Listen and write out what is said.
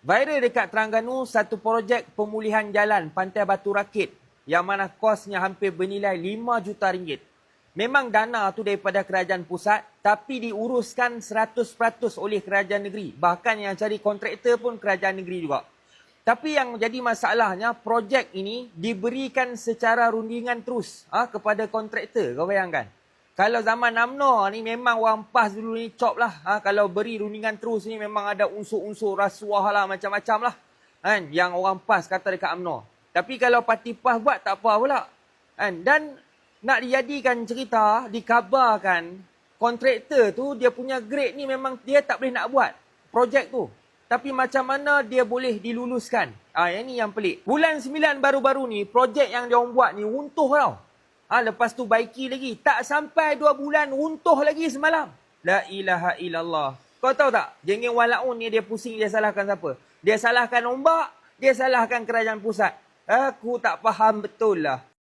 Viral dekat Terengganu satu projek pemulihan jalan Pantai Batu Rakit yang mana kosnya hampir bernilai 5 juta ringgit. Memang dana tu daripada kerajaan pusat tapi diuruskan 100% oleh kerajaan negeri. Bahkan yang cari kontraktor pun kerajaan negeri juga. Tapi yang jadi masalahnya projek ini diberikan secara rundingan terus ha, kepada kontraktor. Kau bayangkan. Kalau zaman UMNO ni memang orang PAS dulu ni cop lah. Ha, kalau beri rundingan terus ni memang ada unsur-unsur rasuah lah macam-macam lah. Kan? Yang orang PAS kata dekat UMNO. Tapi kalau parti PAS buat tak apa pula. Kan? Dan nak dijadikan cerita, dikabarkan kontraktor tu dia punya grade ni memang dia tak boleh nak buat projek tu. Tapi macam mana dia boleh diluluskan? Ah ha, yang ni yang pelik. Bulan 9 baru-baru ni projek yang dia orang buat ni runtuh tau. Ha, lepas tu baiki lagi. Tak sampai dua bulan, runtuh lagi semalam. La ilaha illallah. Kau tahu tak? Jengeng walaun ni dia pusing, dia salahkan siapa? Dia salahkan ombak, dia salahkan kerajaan pusat. Aku tak faham betul lah.